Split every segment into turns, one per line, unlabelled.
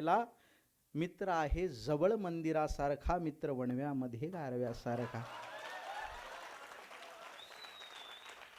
गेला मित्र आहे जवळ मंदिरासारखा मित्र वणव्यामध्ये गारव्यासारखा.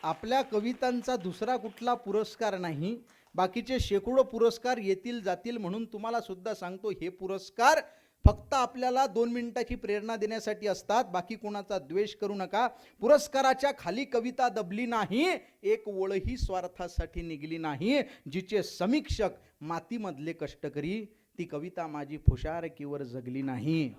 आपल्या कवितांचा दुसरा कुठला पुरस्कार नाही बाकीचे शेकडो पुरस्कार येतील जातील म्हणून तुम्हाला सुद्धा सांगतो हे पुरस्कार फक्त आपल्याला दोन मिनिटाची प्रेरणा देण्यासाठी असतात बाकी कोणाचा द्वेष करू नका. पुरस्काराच्या खाली कविता दबली नाही एक ओळही स्वार्थासाठी निघली नाही जिचे समीक्षक मातीमधले कष्टकरी ती कविता माझी फुशारकीवर जगली नाही.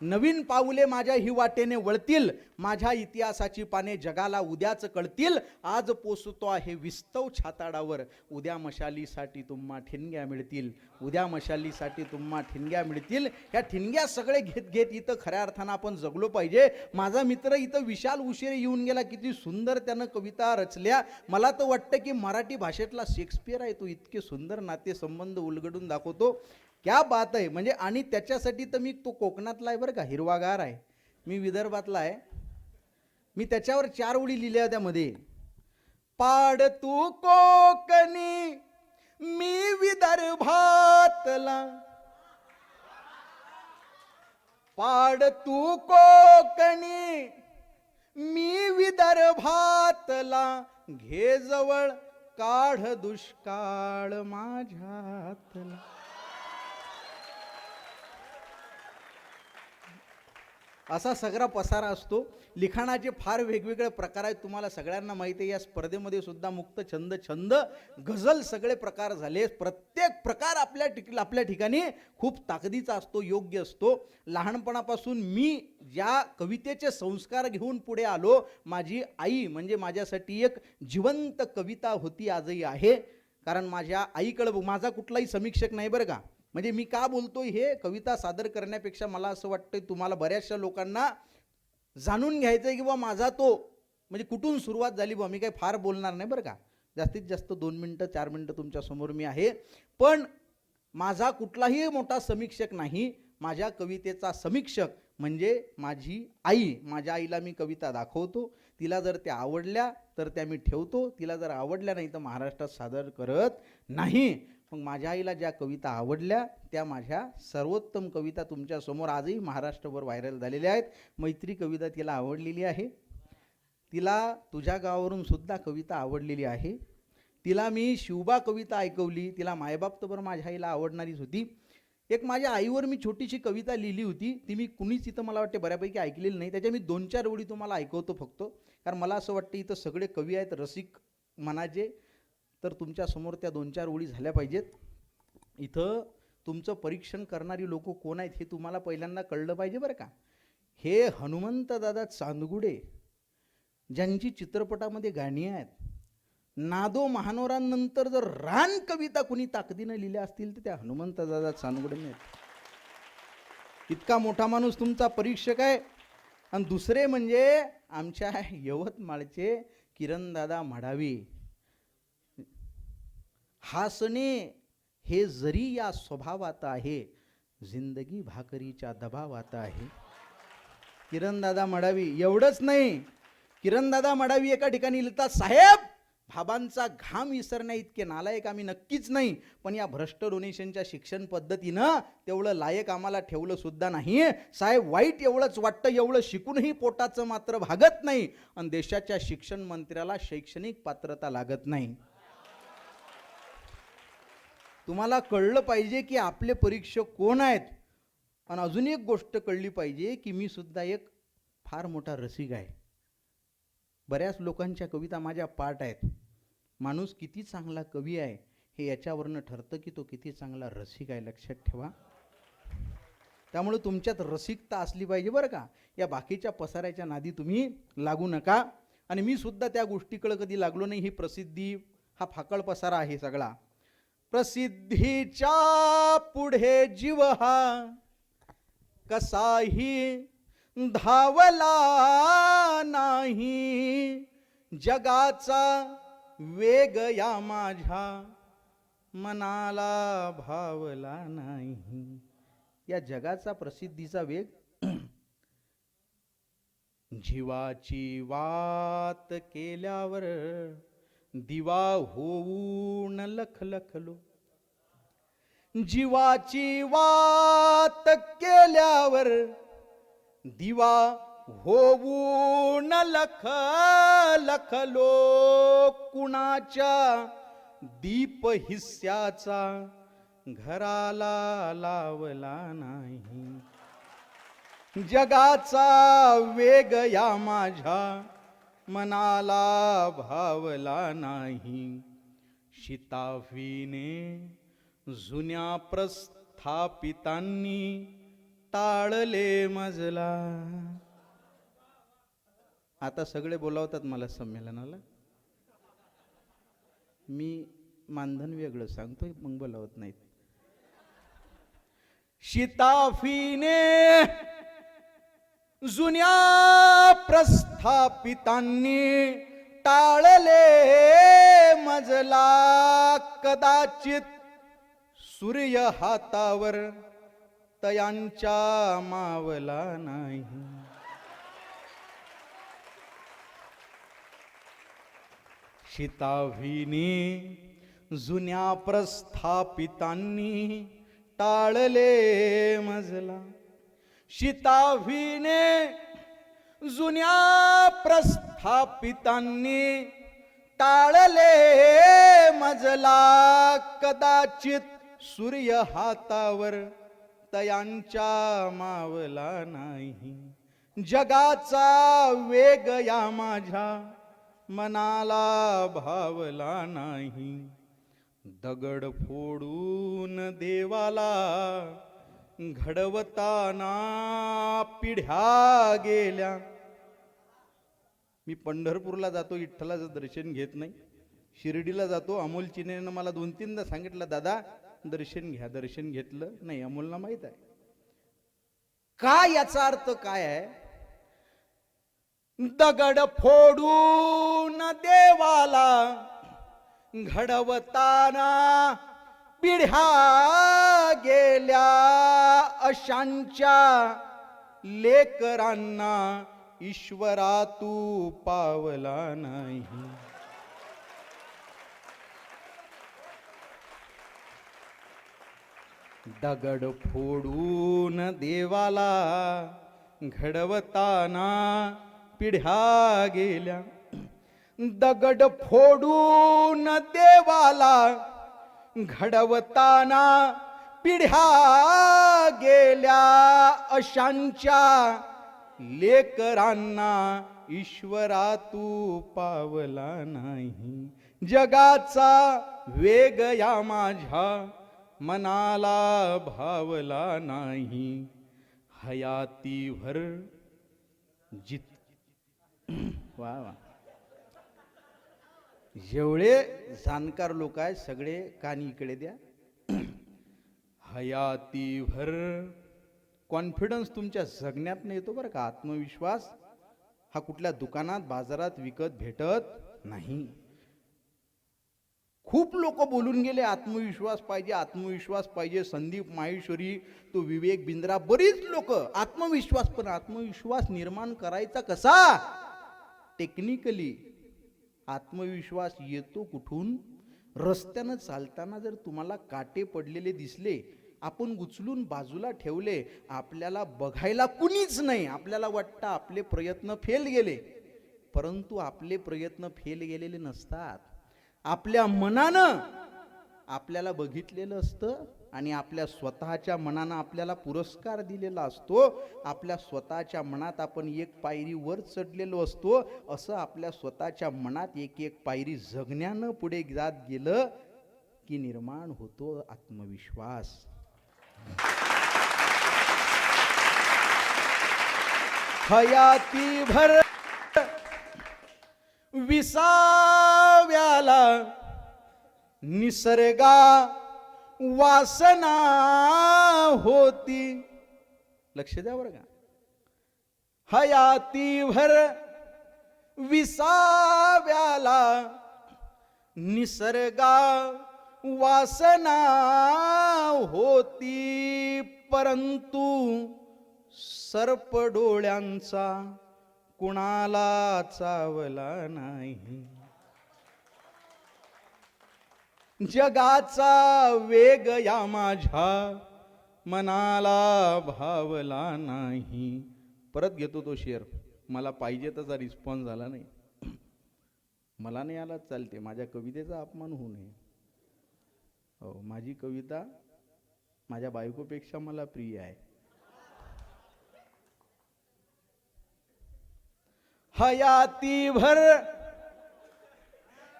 नवीन पाऊले माझ्या ही वाटेने वळतील माझ्या इतिहासाची पाने जगाला उद्याच कळतील आज पोसतो आहे विस्तव छाताडावर. उद्या मशालीसाठी तुम्हा ठिणग्या मिळतील उद्या मशालीसाठी तुम्हा ठिणग्या मिळतील. ह्या ठिणग्या सगळे घेत घेत इथं खऱ्या अर्थानं आपण जगलो पाहिजे. माझा मित्र इथं विशाल उशीर येऊन गेला किती सुंदर त्यानं कविता रचल्या. मला तर वाटतं की मराठी भाषेतला शेक्सपियर आहे तो इतके सुंदर नातेसंबंध उलगडून दाखवतो. क्या बात आहे. म्हणजे आणि त्याच्यासाठी तर मी तो कोकणातला आहे बरं का हिरवागार आहे. मी विदर्भातला आहे. मी त्याच्यावर चार ओळी लिहिल्या होत्या मध्ये. पाड तू कोकणी मी विदर्भातला. पाड तू कोकणी मी विदर्भातला. घे जवळ काढ दुष्काळ माझ्यातला. असा सगळा पसारा असतो. लिखाणाचे फार वेगवेगळे प्रकार आहेत. तुम्हाला सगळ्यांना माहिती आहे या स्पर्धेमध्ये सुद्धा मुक्त छंद छंद गझल सगळे प्रकार झाले. प्रत्येक प्रकार आपल्या ठिक आपल्या ठिकाणी खूप ताकदीचा असतो योग्य असतो. लहानपणापासून मी ज्या कवितेचे संस्कार घेऊन पुढे आलो. माझी आई म्हणजे माझ्यासाठी एक जिवंत कविता होती आजही आहे. कारण माझ्या आईकडं माझा कुठलाही समीक्षक नाही बरं का. म्हणजे मी का बोलतो हे कविता सादर करण्यापेक्षा मला असं वाटतंय तुम्हाला बऱ्याचशा लोकांना जाणून घ्यायचं आहे की बा माझा तो म्हणजे कुठून सुरुवात झाली बा? मी काही फार बोलणार नाही बरं का. जास्तीत जास्त दोन मिनटं चार मिनटं तुमच्यासमोर मी आहे. पण माझा कुठलाही मोठा समीक्षक नाही माझ्या कवितेचा समीक्षक म्हणजे माझी आई. माझ्या आईला मी कविता दाखवतो. तिला जर त्या आवडल्या तर त्या मी ठेवतो. तिला जर आवडल्या नाही तर महाराष्ट्रात सादर करत नाही. मग माझ्या आईला ज्या कविता आवडल्या त्या माझ्या सर्वोत्तम कविता तुमच्यासमोर आजही महाराष्ट्रभर व्हायरल झालेल्या आहेत. मैत्री कविता तिला आवडलेली आहे. तिला तुझ्या गावावरून सुद्धा कविता आवडलेली आहे. तिला मी शिवबा कविता ऐकवली. तिला मायबाप तर बरं माझ्या आईला आवडणारीच होती. एक माझ्या आईवर मी छोटीशी कविता लिहिली होती. ती मी कुणीच इथं मला वाटते बऱ्यापैकी ऐकलेली नाही. त्याच्या मी दोन चार ओळी तुम्हाला ऐकवतो फक्त. कारण मला असं वाटतं इथं सगळे कवी आहेत रसिक मनाचे. तर तुमच्यासमोर त्या दोन चार ओळी झाल्या पाहिजेत. इथं तुमचं परीक्षण करणारी लोक कोण आहेत हे तुम्हाला पहिल्यांदा कळलं पाहिजे बरं का? हे हनुमंतदादा चांदगुडे ज्यांची चित्रपटामध्ये गाणी आहेत नादो महानोरांनंतर जर रान कविता कुणी ताकदीनं लिहिल्या असतील तर त्या हनुमंतदादा चांदगुडे आहेत. इतका मोठा माणूस तुमचा परीक्षक आहे. आणि दुसरे म्हणजे आमच्या यवतमाळचे किरणदादा मढावी हासणे हे जरी या स्वभावात आहे जिंदगी भाकरीच्या दबावात आहे. किरणदादा मडावी एवढंच नाही. किरणदादा मडावी एका ठिकाणी लिहितात साहेब भाबांचा घाम विसरण्या इतके नालायक आम्ही नक्कीच नाही. पण या भ्रष्ट डोनेशनच्या शिक्षण पद्धतीनं तेवढं लायक आम्हाला ठेवलं सुद्धा नाही. साहेब वाईट एवढंच वाटतं एवढं शिकूनही पोटाचं मात्र भागत नाही. आणि देशाच्या शिक्षण मंत्र्याला शैक्षणिक पात्रता लागत नाही. तुम्हाला कळलं पाहिजे की आपले परीक्षक कोण आहेत? आणि अजून एक गोष्ट कळली पाहिजे की मी सुद्धा एक फार मोठा रसिक आहे. बऱ्याच लोकांच्या कविता माझ्या पाठ आहेत. माणूस किती चांगला कवी आहे हे याच्यावरनं ठरतं की तो किती चांगला रसिक आहे लक्षात ठेवा. त्यामुळे तुमच्यात रसिकता असली पाहिजे बरं का. या बाकीच्या पसाऱ्याच्या नादी तुम्ही लागू नका. आणि मी सुद्धा त्या गोष्टीकडे कधी लागलो नाही ही प्रसिद्धी हा फाकळ पसारा आहे सगळा. प्रसिद्धीच्या पुढे जीव हा. कसाही धावला नाही. जगाचा वेग या माझ्या मनाला भावला नाही. या जगाचा प्रसिद्धीचा वेग जीवाची वात केल्यावर दिवा होऊन लखलखलो. जीवाची वात केल्यावर दिवा होऊन लख लखलो कुणाच्या दीप हिस्स्याचा घराला लावला नाही. जगाचा वेग या माझ्या मनाला भावला नाही. शिताफीने जुन्या प्रस्थापितांनी टाळले मजला. आता सगळे बोलावतात मला संमेलनाला. मी मानधन वेगळं सांगतोय मग बोलावत नाहीत. शिताफीने जुन्या प्रस्थापितांनी टाळले मजला. कदाचित सूर्य हातावर तयांच्या मावला नाही. शिताभिनी जुन्या प्रस्थापितांनी टाळले मजला. शिताभिने जुन्या प्रस्थापितांनी टाळले मजला. कदाचित सूर्य हातावर तयांच्या मावला नाही. जगाचा वेग या माझ्या मनाला भावला नाही. दगड फोडून देवाला घडवताना पिढ्या गेल्या. मी पंढरपूरला जातो विठ्ठलाचं दर्शन घेत नाही. शिर्डीला जातो अमोल चिनेनं मला दोन तीनदा सांगितलं दादा दर्शन घ्या दर्शन घेतलं नाही अमोलला माहीत आहे. का याचा अर्थ काय आहे? दगड फोडून देवाला घडवताना पिढ्या गेल्या अशांच्या लेकरांना ईश्वरा तू पावला नाही. दगड फोडून देवाला घडवताना पिढ्या गेल्या. दगड फोडून देवाला घडवताना पिढ्या गेल्या. अशांच्या लेकरांना ईश्वरा तू पावला नाही. जगाचा वेग या माझ्या मनाला भावला नाही. हयातीभर जित वा वा. जेवढे जाणकार लोक आहेत सगळे कानी इकडे द्या. हयातीभर कॉन्फिडन्स तुमच्या जगण्यात येतो बरं का. आत्मविश्वास हा कुठल्या दुकानात बाजारात विकत भेटत नाही. खूप लोक बोलून गेले आत्मविश्वास पाहिजे आत्मविश्वास पाहिजे संदीप माहेश्वरी तो विवेक बिंद्रा बरीच लोक आत्मविश्वास पण आत्मविश्वास निर्माण करायचा कसा? टेक्निकली आत्मविश्वास येतो कुठून? रस्त्यानं चालताना जर तुम्हाला काटे पडलेले दिसले आपण उचलून बाजूला ठेवले आपल्याला बघायला कुणीच नाही. आपल्याला वाटतं आपले प्रयत्न फेल गेले. परंतु आपले प्रयत्न फेल गेलेले नसतात. आपल्या मनानं आपल्याला बघितलेलं असतं आणि आपल्या स्वतःच्या मनानं आपल्याला पुरस्कार दिलेला असतो. आपल्या स्वतःच्या मनात आपण एक पायरी वर चढलेलो असतो. असं आपल्या स्वतःच्या मनात एक एक पायरी जगण्यानं पुढे जात गेलं की निर्माण होतो आत्मविश्वास. हयाती भर झाला. निसर्गा वासना होती. लक्ष द्या बरं का. हयातीभर विसाव्याला. निसर्गा वासना होती परंतु सर्प डोळ्यांचा कुणाला चावला नाही. जगाचा वेग या माझ्या मनाला भावला नाही. परत घेतो तो शेअर मला पाहिजे तसा रिस्पॉन्स झाला नाही. मला नाही आला चालते माझ्या कवितेचा अपमान होऊ नये. हो माझी कविता माझ्या बायकोपेक्षा मला प्रिय आहे. हयाती भर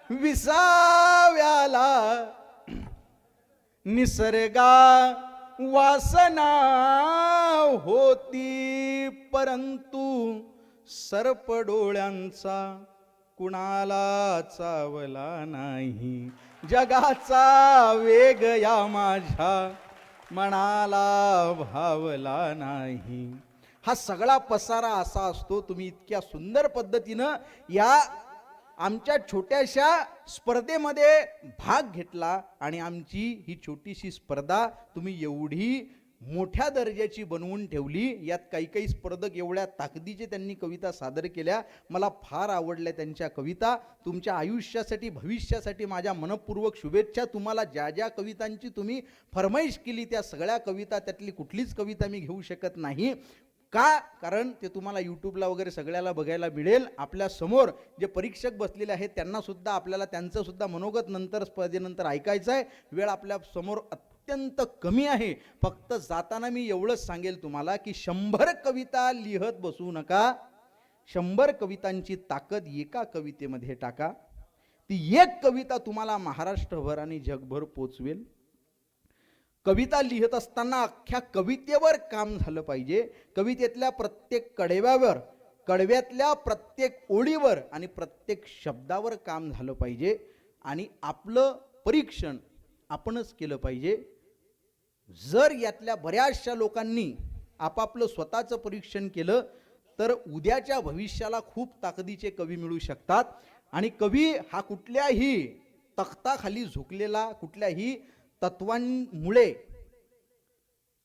विसाव्याला. निसर्गा वासना होती परंतु सर्प डोळ्यांचा कुणाला चावला नाही. जगाचा वेग या माझ्या मनाला भावला नाही. हा सगळा पसारा असा असतो तुम्ही इतक्या सुंदर पद्धतीनं या आमच्या छोट्याशा स्पर्धेमध्ये भाग घेतला आणि आमची ही छोटीशी स्पर्धा तुम्ही एवढी मोठ्या दर्जाची बनवून ठेवली. यात काही काही स्पर्धक एवढ्या ताकदीचे त्यांनी कविता सादर केल्या. मला फार आवडल्या त्यांच्या कविता. तुमच्या आयुष्यासाठी भविष्यासाठी माझ्या मनपूर्वक शुभेच्छा. तुम्हाला ज्या ज्या कवितांची तुम्ही फरमाईश केली त्या सगळ्या कविता त्यातली कुठलीच कविता मी घेऊ शकत नाही. का? कारण ते तुम्हाला यूट्यूबला वगैरे सगळ्याला बघायला मिळेल. आपल्यासमोर जे परीक्षक बसलेले आहेत त्यांना सुद्धा आपल्याला त्यांचं सुद्धा मनोगत नंतर स्पर्धेनंतर ऐकायचं आहे. वेळ आपल्यासमोर अत्यंत कमी आहे. फक्त जाताना मी एवढंच सांगेल तुम्हाला की शंभर कविता लिहत बसू नका. शंभर कवितांची ताकद एका कवितेमध्ये टाका. ती एक कविता तुम्हाला महाराष्ट्रभर आणि जगभर पोचवेल. कविता लिहित असताना अख्ख्या कवितेवर काम झालं पाहिजे. कवितेतल्या प्रत्येक कडव्यावर कडव्यातल्या प्रत्येक ओळीवर आणि प्रत्येक शब्दावर काम झालं पाहिजे. आणि आपलं परीक्षण आपणच केलं पाहिजे. जर यातल्या बऱ्याचशा लोकांनी आपापलं स्वतःचं परीक्षण केलं तर उद्याच्या भविष्याला खूप ताकदीचे कवी मिळू शकतात. आणि कवी हा कुठल्याही तख्ताखाली झुकलेला कुठल्याही तत्वांमुळे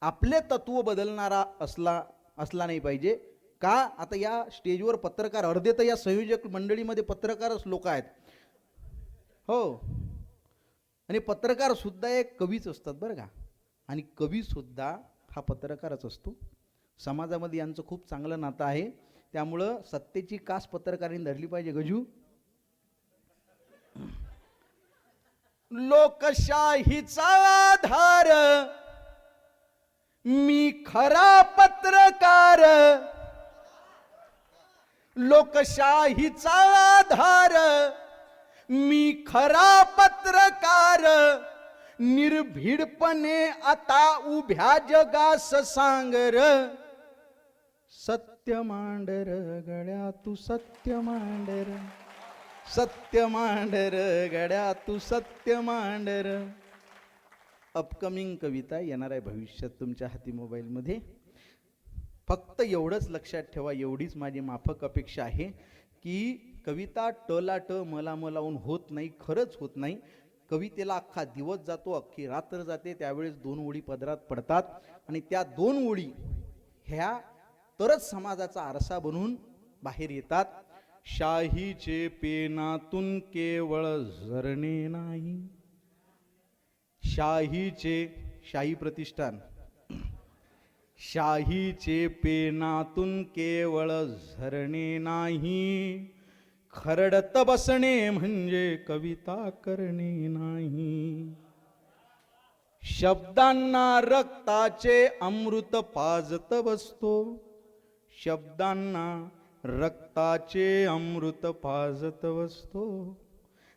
आपले तत्व बदलणारा असला असला नाही पाहिजे. का? आता या स्टेजवर पत्रकार अर्धे तर या संयोजक मंडळीमध्ये पत्रकारच लोक आहेत. हो. आणि पत्रकार सुद्धा एक कवीच असतात बरं का? आणि कवी सुद्धा हा पत्रकारच असतो. समाजामध्ये यांचं खूप चांगलं नातं आहे. त्यामुळं सत्तेची कास पत्रकारांनी धरली पाहिजे गजू. लोकशाहीचा आधार. मी खरा पत्रकार. लोकशाहीचा आधार. मी खरा पत्रकार. निर्भीडपणे आता उभ्या जगास सांगर. सत्य मांडर गड्या तू सत्य मांडर. सत्य मांडर गड्या तू सत्य मांडर अपकमिंग कविता येणार आहे भविष्यात तुमच्या हाती मोबाईलमध्ये. फक्त एवढंच लक्षात ठेवा एवढीच माझी माफक अपेक्षा आहे की कविता टला ट मला मलावून होत नाही खरंच होत नाही. कवितेला अख्खा दिवस जातो अख्खी रात्र जाते त्यावेळेस दोन ओळी पदरात पडतात आणि त्या दोन ओळी ह्या तरच समाजाचा आरसा बनून बाहेर येतात. शाहीचे पेनातून केवळ झरणे नाही. शाहीचे शाही प्रतिष्ठान. शाहीचे पेनातून केवळ झरणे नाही. खरडत बसणे म्हणजे कविता करणे नाही. शब्दांना रक्ताचे अमृत पाजत बसतो. शब्दांना रक्ताचे अमृत पाजत बसतो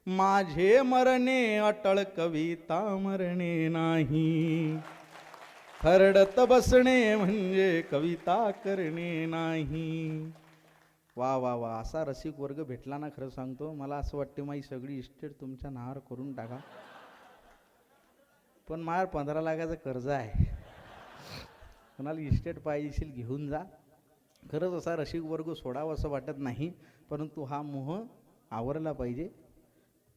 माझे मरणे अटळ कविता मरणे नाही. हरडत बसणे म्हणजे कविता करणे नाही. वा वा वा असा रसिक वर्ग भेटला ना खरं सांगतो. मला असं वाटते माझी सगळी इस्टेट तुमच्या नावावर करून टाका. पण माझ्यावर पंधरा लाखाचं कर्ज आहे. कोणाला इस्टेट पाहिजेशील घेऊन जा. खरंच असा रसिक वर्ग सोडावा असं वाटत नाही परंतु हा मोह आवरला पाहिजे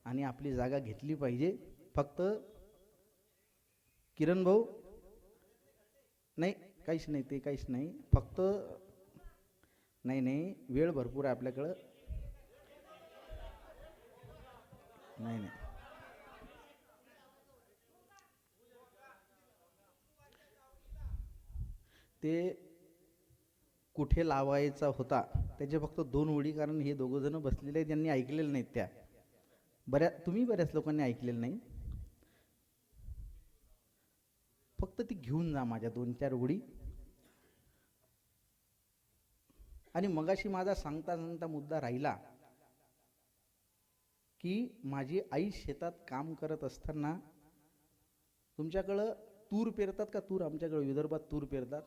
आणि आपली जागा घेतली पाहिजे. फक्त किरण भाऊ नाही काहीच नाही ते काहीच नाही. फक्त नाही नाही वेळ भरपूर आहे आपल्याकडं. नाही नाही. ते कुठे लावायचा होता त्याचे फक्त दोन ओळी कारण हे दोघं जण बसलेले आहेत त्यांनी ऐकलेलं नाहीत त्या. बऱ्या तुम्ही बऱ्याच लोकांनी ऐकलेलं नाही? फक्त ती घेऊन जा माझ्या दोन चार ओळी आणि मगाशी माझा सांगता सांगता मुद्दा राहिला की माझी आई शेतात काम करत असताना तुमच्याकडं तूर पेरतात का तूर? आमच्याकडे विदर्भात तूर पेरतात.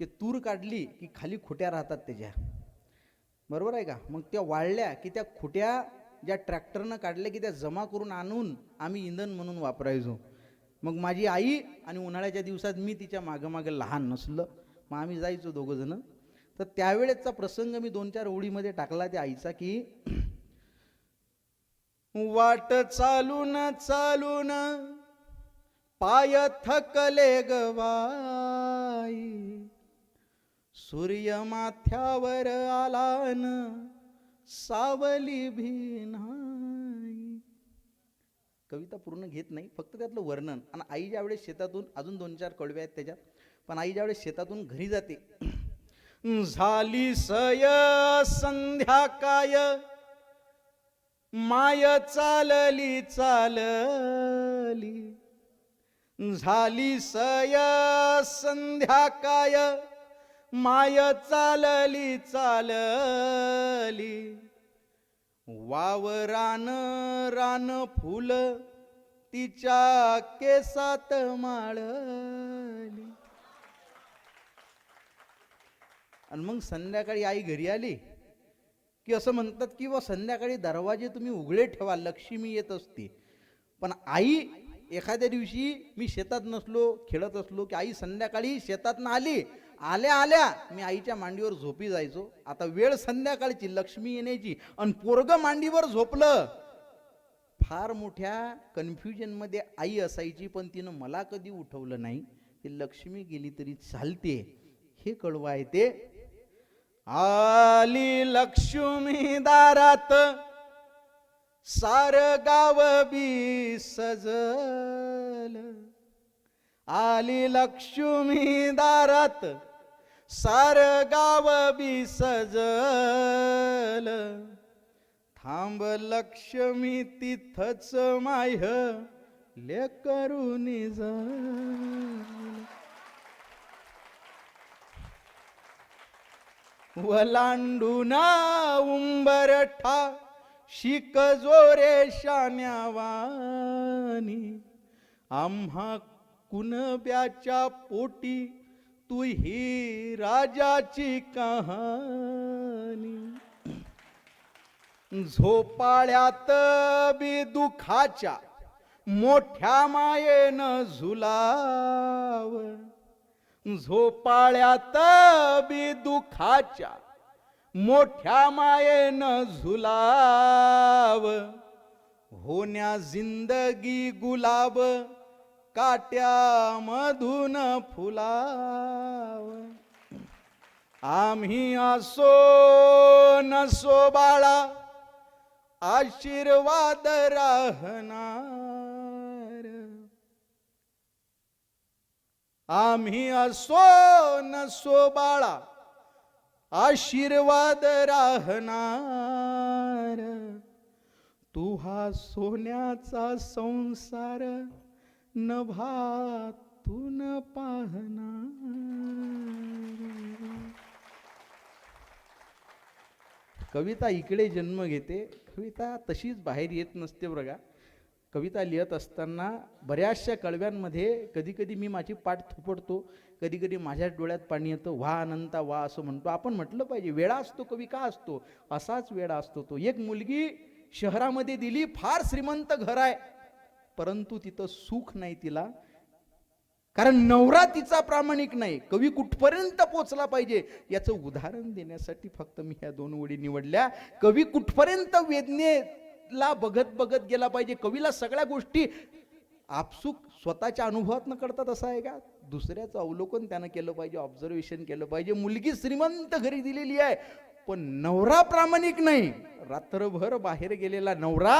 ते तूर काढली की खाली खुट्या राहतात त्याच्या. बरोबर आहे का? मग त्या वाळल्या की त्या खुट्या ज्या ट्रॅक्टरनं काढल्या की त्या जमा करून आणून आम्ही इंधन म्हणून वापरायचो. मग माझी आई आणि उन्हाळ्याच्या दिवसात मी तिच्या मागं मागं लहान नसलं. मग आम्ही जायचो दोघं जण तर त्यावेळेचा प्रसंग मी दोन चार ओळीमध्ये टाकला त्या आईचा की वाट चालून चालून पाय थकले गवाई सूर्य माथ्यावर न सावली भिनाई कविता पूर्ण घेत नाही फक्त त्यातलं वर्णन. आणि आई ज्यावेळेस शेतातून अजून दोन चार कडवे आहेत त्याच्यात पण आई ज्यावेळेस शेतातून घरी जाते झाली सय संध्याकाय माय चालली चालली. झाली सय संध्याकाय माय चालली चालली. वावरान रान रान फुल तिच्या केसात माळली. आणि मग संध्याकाळी आई घरी आली की असं म्हणतात की व संध्याकाळी दरवाजे तुम्ही उघडे ठेवा लक्ष्मी येत असते. पण आई एखाद्या दिवशी मी शेतात नसलो खेळत असलो की आई संध्याकाळी शेतातनं आली आल्या आल्या. मी आईच्या मांडीवर झोपी जायचो. आता वेळ संध्याकाळची लक्ष्मी येण्याची. आणि पोरग मांडीवर झोपलं. फार मोठ्या कन्फ्युजनमध्ये आई असायची पण तिनं मला कधी उठवलं नाही. ती लक्ष्मी गेली तरी चालते. हे कळवाय ते आली लक्ष्मी दारात. सार गाव बी सजल. आली लक्ष्मी दारात. सार गाव बी सजल. थांब लक्ष्मी तिथच माय ले करून वलांडुना उंबरठा शिक जोरे शान्यावानी आम्हा कुणब्याच्या पोटी तू ही राजाची कहाणी. झोपाळ्यात बी दुखाच्या मोठ्या मायेन झुलाव. झोपाळ्यात बी दुखाच्या मोठ्या मायेन झुलाव. होण्या जिंदगी गुलाब काट्या मधून फुलाव. आम्ही असो नसो बाळा आशीर्वाद राहणार. आम्ही असो नसो बाळा आशीर्वाद राहणार. तुहा हा सोन्याचा संसार नभातून पाहना कविता इकडे जन्म घेते. कविता तशीच बाहेर येत नसते बघा. कविता लिहित असताना बऱ्याचशा कळव्यांमध्ये कधीकधी मी माझी पाठ थोपडतो. कधी कधी माझ्या डोळ्यात पाणी येतं. वा अनंता वा असं म्हणतो. आपण म्हटलं पाहिजे वेळा असतो कवी का असतो? असाच वेळा असतो तो. एक मुलगी शहरामध्ये दिली फार श्रीमंत घर आहे. परंतु तिथं सुख नाही तिला. कारण नवरा तिचा प्रामाणिक नाही. कवी कुठपर्यंत पोचला पाहिजे? याचं उदाहरण देण्यासाठी फक्त मी ह्या दोन ओळी निवडल्या. कवी कुठपर्यंत वेदनेला बघत बघत गेला पाहिजे? कवीला सगळ्या गोष्टी आपसूक स्वतःच्या अनुभवातनं कळतात असं आहे का? दुसऱ्याचं अवलोकन त्यानं केलं पाहिजे ऑब्झर्वेशन केलं पाहिजे. मुलगी श्रीमंत घरी दिलेली आहे पण नवरा प्रामाणिक नाही. रात्रभर बाहेर गेलेला नवरा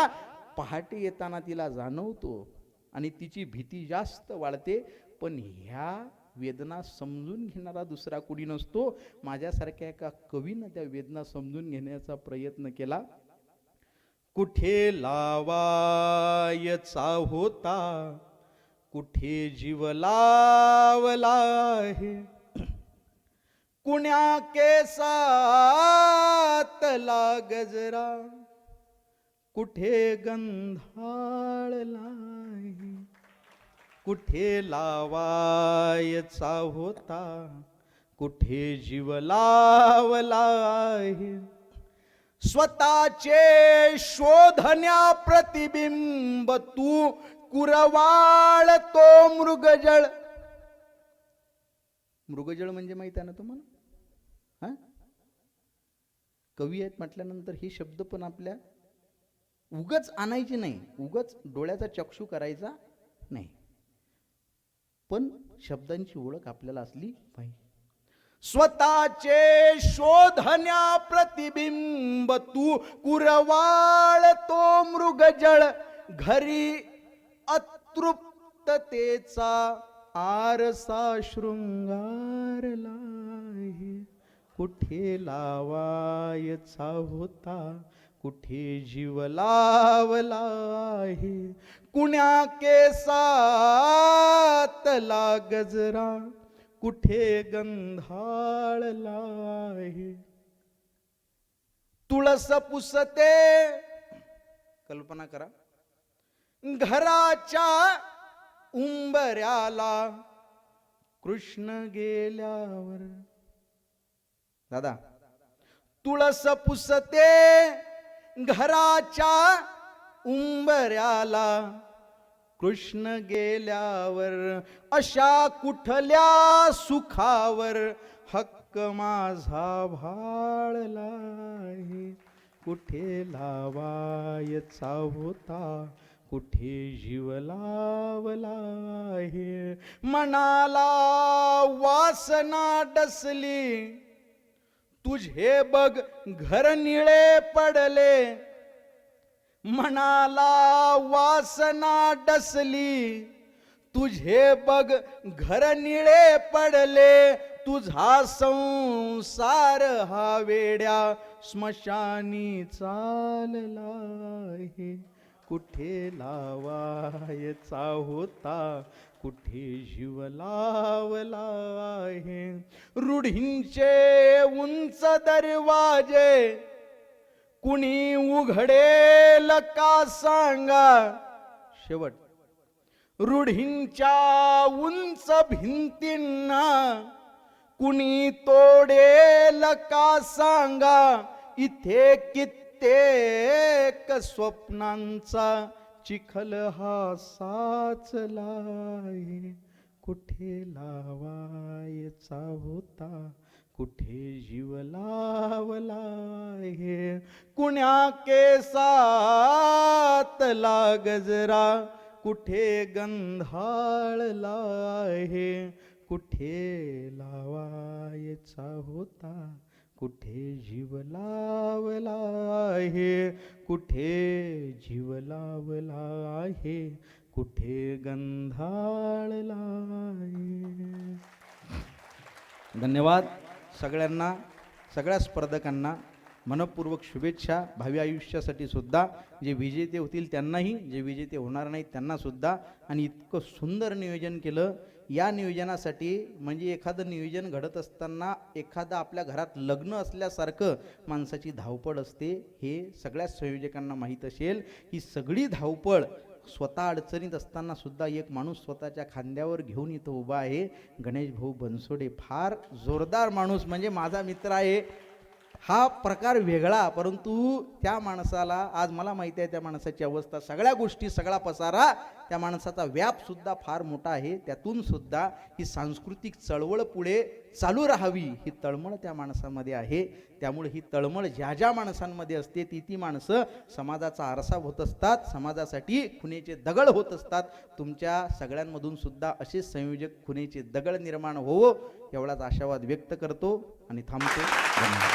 पहाटे येताना तिला जाणवतो आणि तिची भीती जास्त वाढते. पण ह्या वेदना समजून घेणारा दुसरा कुणी नसतो. माझ्यासारख्या एका कवीनं त्या वेदना समजून घेण्याचा प्रयत्न केला. कुठे लावायचा होता? कुठे जीव लावला आहे? कुण्या केसातला गजरा कुठे गंधाळलाय कुठे लावायचा होता? कुठे जीव लावलाय आहे? स्वतःचे शोधण्या प्रतिबिंब तू कुरवाळ तो मृगजळ. मृगजळ म्हणजे माहीत आहे ना तुम्हाला? हा? कवी आहेत म्हटल्यानंतर हे शब्द पण आपल्या उगच आणायची नाही उगच डोळ्याचा चक्षू करायचा नाही. पण शब्दांची ओळख आपल्याला असली पाहिजे. स्वतःचे शोधण्या प्रतिबिंब तू कुरवाळ तो मृगजळ घरी अतृप्ततेचा आरसा शृंगारला कुठे लावायचा होता कुठे जीव लावला आहे कुण्या केसातला गजरा कुठे गंधाळला आहे तुळस पुसते. कल्पना करा. घराच्या उंबऱ्याला कृष्ण गेल्यावर. दादा तुळस पुसते. घराच्या उंबऱ्याला कृष्ण गेल्यावर अशा कुठल्या सुखावर हक्क माझा भाळला कुठे लावायचा होता? कुठे जीव लावला आहे? मनाला वासना डसली तुझे बघ घर निळे पडले. मनाला वासना डसली. तुझे बघ घर निळे पडले. तुझा संसार हा वेड्या स्मशानी चालला आहे. कुठे लावायचा होता कुठे जीव लावला आहे? रूढींचे उंच दरवाजे कुणी उघडेल का सांगा? शेवट रूढींच्या उंच भिंतींना कुणी तोडेल का सांगा? इथे कित्येक स्वप्नांचा चिखल हा साचलाय. आहे. कुठे लावायचा होता? कुठे जीव लावला कुण्या केसातला गजरा कुठे गंधाळला आहे कुठे लावायचा होता? कुठे जीव लावला आहे? कुठे जीव लावला आहे? कुठे गंधाळला आहे? धन्यवाद सगळ्यांना सगळ्या स्पर्धकांना. मनपूर्वक शुभेच्छा. भावी आयुष्यासाठी सुद्धा जे विजेते होतील त्यांनाही जे विजेते होणार नाहीत त्यांनासुद्धा आणि इतकं सुंदर नियोजन केलं. या नियोजनासाठी म्हणजे एखादं नियोजन घडत असताना एखादं आपल्या घरात लग्न असल्यासारखं माणसाची धावपळ असते हे सगळ्या संयोजकांना माहीत असेल. ही सगळी धावपळ स्वतः अडचणीत असताना सुद्धा एक माणूस स्वतःच्या खांद्यावर घेऊन इथं उभा आहे. गणेश भाऊ बनसोडे फार जोरदार माणूस म्हणजे माझा मित्र आहे. हा प्रकार वेगळा परंतु त्या माणसाला आज मला माहिती आहे त्या माणसाची अवस्था सगळ्या गोष्टी सगळा पसारा त्या माणसाचा व्याप सुद्धा फार मोठा आहे. त्यातून सुद्धा ही सांस्कृतिक चळवळ पुढे चालू राहावी ही तळमळ त्या माणसामध्ये आहे. त्यामुळे ही तळमळ ज्या ज्या माणसांमध्ये असते ती ती माणसं समाजाचा आरसा होत असतात समाजासाठी खुनेचे दगड होत असतात. तुमच्या सगळ्यांमधून सुद्धा असे संयोजक खुनेचे दगड निर्माण होवो एवढाच आशावाद व्यक्त करतो आणि थांबतो. धन्यवाद.